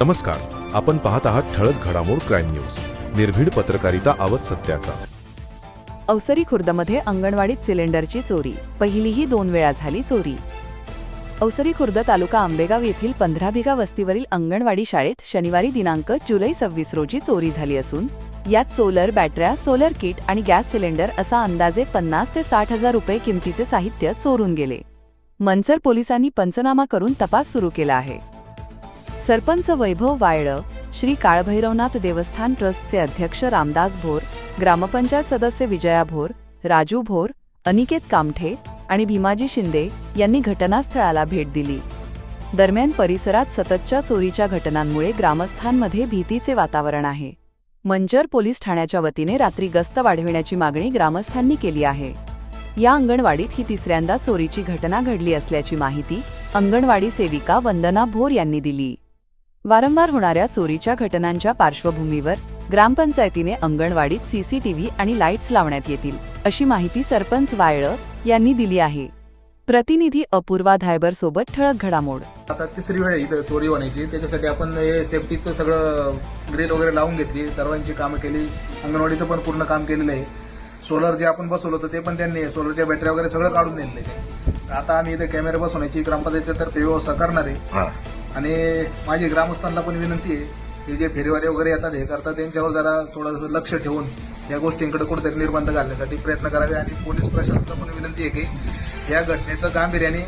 नमस्कार. आपण पाहत आहात ठळक घडामोड क्राईम न्यूज. निर्भीड पत्रकारिता आवत सत्याचा. अवसरी खुर्दमध्ये अंगणवाडीत सिलेंडरची चोरी. पहिलीही दोन वेळा झाली चोरी. अवसरी खुर्द तालुका आंबेगाव येथील पंधरा बिघा वस्तीवरील अंगणवाडी शाळेत शनिवारी दिनांक जुलै सव्वीस रोजी चोरी झाली असून यात सोलर बॅटऱ्या सोलर किट आणि गॅस सिलेंडर असा अंदाजे पन्नास ते साठ हजार रुपये किमतीचे साहित्य चोरून गेले. मनसर पोलिसांनी पंचनामा करून तपास सुरू केला आहे. सरपंच वैभव वायळ श्री काळभैरवनाथ देवस्थान ट्रस्टचे अध्यक्ष रामदास भोर ग्रामपंचायत सदस्य विजया भोर राजू भोर अनिकेत कामठे आणि भीमाजी शिंदे यांनी घटनास्थळाला भेट दिली. दरम्यान परिसरात सततच्या चोरीच्या घटनांमुळे ग्रामस्थांमध्ये भीतीचे वातावरण आहे. मंजर पोलीस ठाण्याच्या वतीने रात्री गस्त वाढविण्याची मागणी ग्रामस्थांनी केली आहे. या अंगणवाडीत ही तिसऱ्यांदा चोरीची घटना घडली असल्याची माहिती अंगणवाडी सेविका वंदना भोर यांनी दिली. वारंवार होणाऱ्या चोरीच्या घटनांच्या पार्श्वभूमीवर ग्रामपंचायतीने अंगणवाडीत सीसीटीव्ही आणि लाईट्स लावण्यात येतील अशी माहिती सरपंच वायळ यांनी दिली आहे. प्रतिनिधी अपूर्वा धायबर सोबत ठळक घडामोड. आता तिसरी वेळ आहे इथं चोरी होण्याची. त्याच्यासाठी आपण हे सेफ्टीचं सगळं ग्रिल वगैरे लावून घेतली. दरवांची कामं केली. अंगणवाडीचं पण पूर्ण काम केलेलं आहे. सोलर जे आपण बसवलं होतं ते पण त्यांनी सोलरच्या बॅटऱ्या वगैरे सगळं काढून दिलेलं आहे. आता आम्ही इथे कॅमेरे बसवण्याची ग्रामपंचायतीतर्फे व्यवस्था करणार आहे. आणि माझी ग्रामस्थांना पण विनंती आहे की जे फेरीवाले वगैरे येतात हे करतात त्यांच्यावर जरा थोडंसं लक्ष ठेवून या गोष्टींकडे कुठेतरी निर्बंध घालण्यासाठी प्रयत्न करावे आणि पोलीस प्रशासनाला पण विनंती आहे की या घटनेचं गांभीर्याने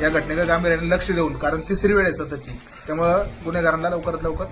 या घटनेचं गांभीर्याने लक्ष देऊन कारण तिसरी वेळ आहे सततची. त्यामुळं गुन्हेगारांना लवकरात लवकर